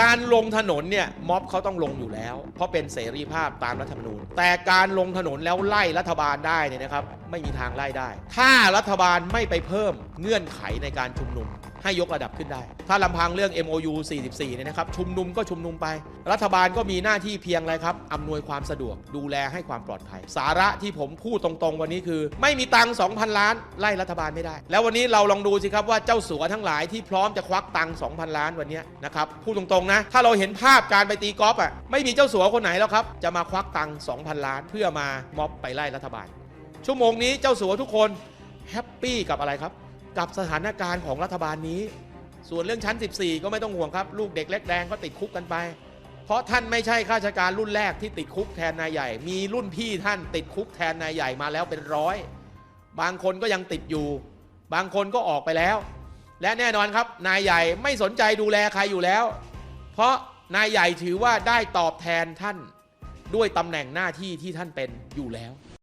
การลงถนนเนี่ยม็อบเขาต้องลงอยู่แล้ว เพราะเป็นเสรีภาพตามรัฐธรรมนูญ แต่การลงถนนแล้วไล่รัฐบาลได้เนี่ยนะครับ ไม่มีทางไล่ได้ ถ้ารัฐบาลไม่ไปเพิ่มเงื่อนไขในการชุมนุม ให้ยกระดับขึ้นได้ ถ้าลำพังเรื่อง MOU 44 เนี่ยนะครับ ชุมนุมก็ชุมนุมไป รัฐบาลก็มีหน้าที่เพียงอะไรครับ อำนวยความสะดวก ดูแลให้ความปลอดภัย สาระที่ผมพูดตรงๆ วันนี้คือ ไม่มีตังค์2,000 ล้าน ไล่รัฐบาลไม่ได้ แล้ววันนี้เราลองดูสิครับว่าเจ้าสัวทั้งหลายที่พร้อมจะควักตังค์2,000 ล้านวันนี้นะครับ พูดตรงๆนะ ถ้าเราเห็นภาพการไปตีกอล์ฟอะ ไม่มีเจ้าสัวคนไหนแล้วครับ จะมาควักตังค์2,000 ล้าน เพื่อมาม็อบไปไล่รัฐบาล ชั่วโมงนี้เจ้าสัวทุกคนแฮปปี้กับอะไรครับ กับสถานการณ์ของรัฐบาลนี้ ส่วนเรื่องชั้น 14 ก็ไม่ต้องห่วงครับ ลูกเด็กเล็กแดงก็ติดคุกกันไป เพราะท่านไม่ใช่ข้าราชการรุ่นแรกที่ติดคุกแทนนายใหญ่ มีรุ่นพี่ท่านติดคุกแทนนายใหญ่มาแล้วเป็นร้อย บางคนก็ยังติดอยู่ บางคนก็ออกไปแล้ว และแน่นอนครับ นายใหญ่ไม่สนใจดูแลใครอยู่แล้ว เพราะนายใหญ่ถือว่าได้ตอบแทนท่านด้วยตำแหน่งหน้าที่ที่ท่านเป็นอยู่แล้ว